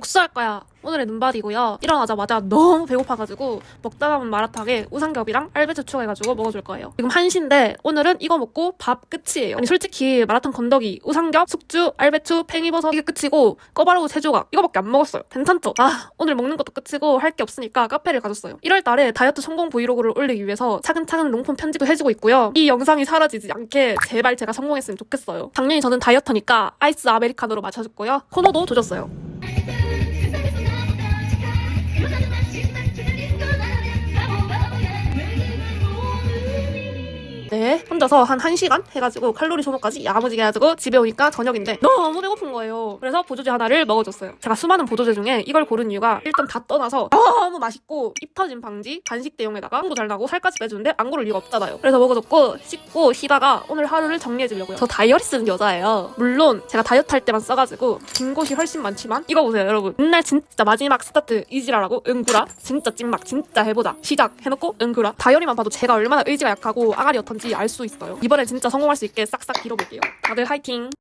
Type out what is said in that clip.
복수할 거야. 오늘의 눈바디고요. 일어나자마자 너무 배고파가지고 먹다 남은 마라탕에 우삼겹이랑 알배추 추가해가지고 먹어줄 거예요. 지금 1시인데 오늘은 이거 먹고 밥 끝이에요. 아니 솔직히 마라탕 건더기, 우삼겹, 숙주, 알배추, 팽이버섯 이게 끝이고 꺼바로우 세 조각 이거밖에 안 먹었어요. 괜찮죠? 아 오늘 먹는 것도 끝이고 할 게 없으니까 카페를 가졌어요. 1월 달에 다이어트 성공 브이로그를 올리기 위해서 차근차근 롱폼 편집도 해주고 있고요. 이 영상이 사라지지 않게 제발 제가 성공했으면 좋겠어요. 당연히 저는 다이어터니까 아이스 아메리카노로 마셔줬고요. 코너도 조졌어요. 혼자서 한 1시간 해가지고 칼로리 소모까지 야무지게 해가지고 집에 오니까 저녁인데 너무 배고픈 거예요. 그래서 보조제 하나를 먹어줬어요. 제가 수많은 보조제 중에 이걸 고른 이유가 일단 다 떠나서 너무 맛있고 입 터짐 방지, 간식 대용에다가 홍도 잘 나고 살까지 빼주는데 안 고를 이유가 없잖아요. 그래서 먹어줬고 씻고 쉬다가 오늘 하루를 정리해주려고요. 저 다이어리 쓰는 여자예요. 물론 제가 다이어트 할 때만 써가지고 긴 곳이 훨씬 많지만 이거 보세요 여러분. 맨날 진짜 마지막 스타트 이지라라고 응구라 진짜 찐막 진짜 해보자 시작 해놓고 응구라 다이어리만 봐도 제가 얼마나 의지가 약하고 아가리였던지 알 수 있어요. 이번에 진짜 성공할 수 있게 싹싹 빌어볼게요. 다들 화이팅!